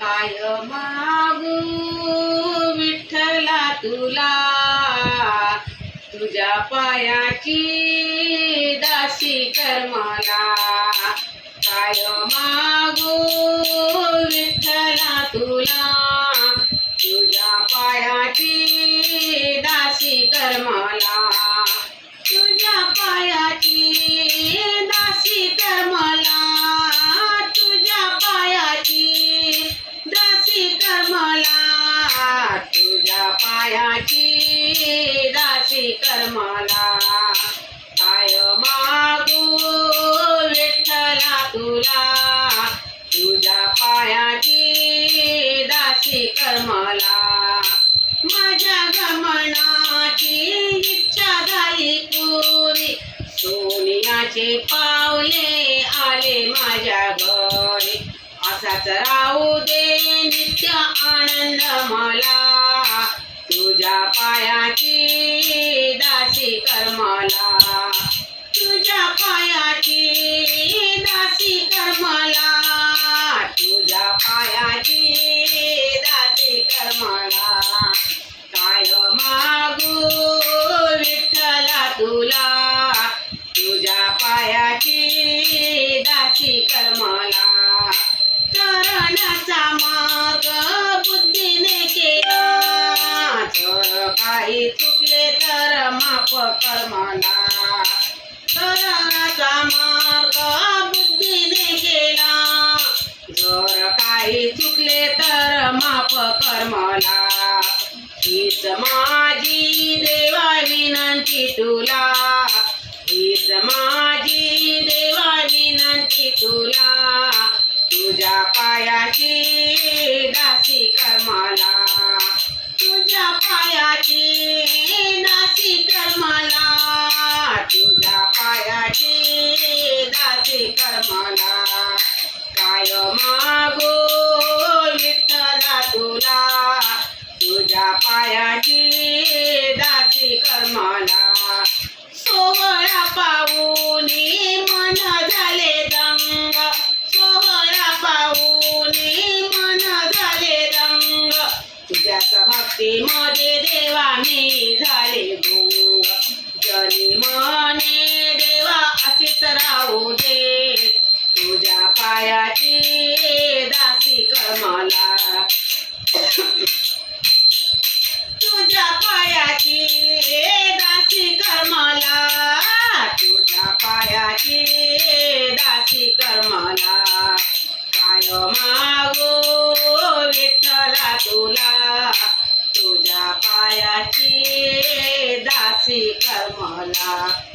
काय मागू विठ्ठला तुला. तुझ्या पायाची दासी कर मला. काय मागू विठ्ठला तुला. तुझ्या पायाची दासी कर मला. तुझ्या पायाची दासी कर कर्माला काय मागू विठ्ठला तुला. तुझ्या पायाची दासी कर्माला माझ्या गमनाची इच्छा झाली पुरी. सोनियाचे पावले आले माझ्या घरी. असाच राहू दे नित्य आनंद मला. तुझ्या पायाची दासी कर तुझ्या पायाची दासी कर तुझ्या पायाची दासी कर काय मागू विठ्ठला तुला? तुझ्या पायाची दासी कर मला करण्याचा मार्ग बुद्धीने केला. तर काही चुकले तर माफ कर मला मार्ग बुद्धीने केला. जर काही चुकले तर माफ कर्माला हीच माझी देवा विनंती तुला. हीच माझी देवा विनंती तुला. तुझ्या पायाची दासी कर्माला तुझ्या पायाची दासी कर मला तुझ्या पायाची दासी कर मला. काय मागो विठ्ठला तुला तुझ्या पायाची दासी कर मला. सोहळा तुझ्याच भक्तीमध्ये देवा मी झाले गुंग जनी मने देवा असेच राहू दे. तुझ्या पायाची दासी कर तुझ्या पायाची दासी कर तुझ्या पायाची दासी कर काय मागो विठ्ठला तुला? तुझ्या पायाची दासी कर